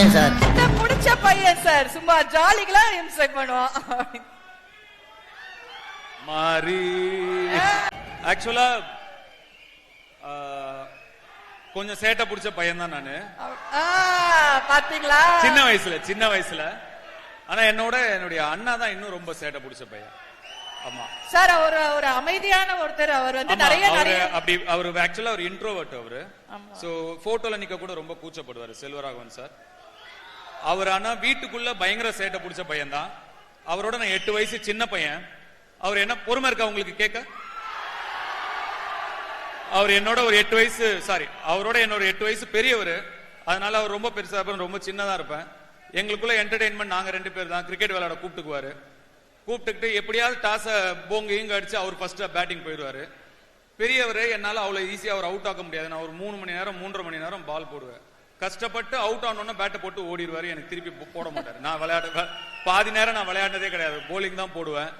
பையன் சார். புடிச்ச பையன் சார். சும்மா ஜாலிகளா இன்சைட் பண்ணுவான். மாறி. ஆக்சுவலா கொஞ்சம் சேட்டை பிடிச்ச பையன் தான் நானு. பாத்தீங்களா? சின்ன வயசுல சின்ன வயசுல. ஆனா என்னோட என்னுடைய அண்ணா தான் இன்னும் ரொம்ப சேட்டை பிடிச்ச பையன். ஆமா. சார் அவர் ஒரு அமைதியான ஒருத்தர். அவர் வந்து நிறைய அவரு நிறைய அப்படி அவரு ஆக்சுவலா ஒரு இன்ட்ரோவர்ட் அவரு. சோ போட்டோல நிக்க கூட ரொம்ப கூச்சப்படுவாரு செல்வராகவன் சார். அவர் ஆனா வீட்டுக்குள்ள பயங்கர சேட்டை பிடிச்ச பையன் தான் அவரோட நான் எட்டு வயசு சின்ன பையன். அவர் என்ன பொறுமை இருக்கா உங்களுக்கு கேட்க? அவர் என்னோட ஒரு எட்டு வயசு சாரி அவரோட என்னோட எட்டு வயசு பெரியவர். அதனால அவர் ரொம்ப பெருசா இருப்பேன் ரொம்ப சின்னதா இருப்பேன். எங்களுக்குள்ள என்டர்டைன்மெண்ட் நாங்க ரெண்டு பேர் தான். கிரிக்கெட் விளையாட கூப்பிட்டுக்குவாரு. கூப்பிட்டுக்கிட்டு எப்படியாவது டாஸை போங்க இங்க அடிச்சு அவர் ஃபர்ஸ்ட் பேட்டிங் போயிடுவாரு. பெரியவர் என்னால அவ்வளவு ஈஸியா அவர் அவுட் ஆக்க முடியாது. நான் ஒரு மூணு மணி நேரம் மூன்றரை மணி நேரம் பால் போடுவேன். கஷ்டப்பட்டு அவுட் ஆனோன்னு பேட்டை போட்டு ஓடிடுவாரு. எனக்கு திருப்பி போட மாட்டாரு. நான் விளையாட பாதி நேரம் நான் விளையாடினதே கிடையாது. போலிங் தான் போடுவேன்.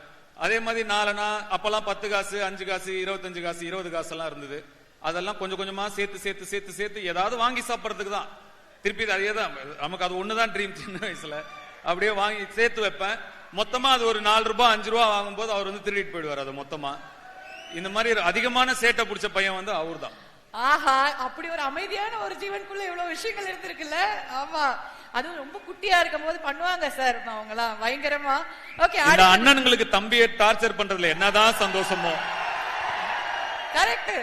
அதே மாதிரி நாலனா அப்பெல்லாம் பத்து காசு அஞ்சு காசு இருபத்தஞ்சு காசு இருபது காசு எல்லாம் இருந்தது. அதெல்லாம் கொஞ்சம் கொஞ்சமா சேர்த்து சேர்த்து சேர்த்து சேர்த்து ஏதாவது வாங்கி சாப்பிட்றதுக்கு தான். திருப்பி இது அதே தான். நமக்கு அது ஒண்ணுதான் ட்ரீம் சின்ன வயசுல. அப்படியே வாங்கி சேர்த்து வைப்பேன். மொத்தமா அது ஒரு நாலு ரூபாய் அஞ்சு ரூபாய் வாங்கும்போது அவர் வந்து திருடிட்டு போயிடுவார் அது மொத்தமா. இந்த மாதிரி அதிகமான சேட்டை பிடிச்ச பையன் வந்து அவர் தான் ஆஹா அப்படி ஒரு அமைதியான ஒரு ஜீவனுக்குள்ள இவ்வளவு விஷயங்கள் இருந்திருக்குல்ல? ஆமா. அதுவும் ரொம்ப குட்டியா இருக்கும் போது பண்ணுவாங்க சார் அவங்கலாம் பயங்கரமா. ஓகே அண்ணனுங்களுக்கு தம்பியை டார்ச்சர் பண்றதுல என்னதான் சந்தோஷமோ? கரெக்ட்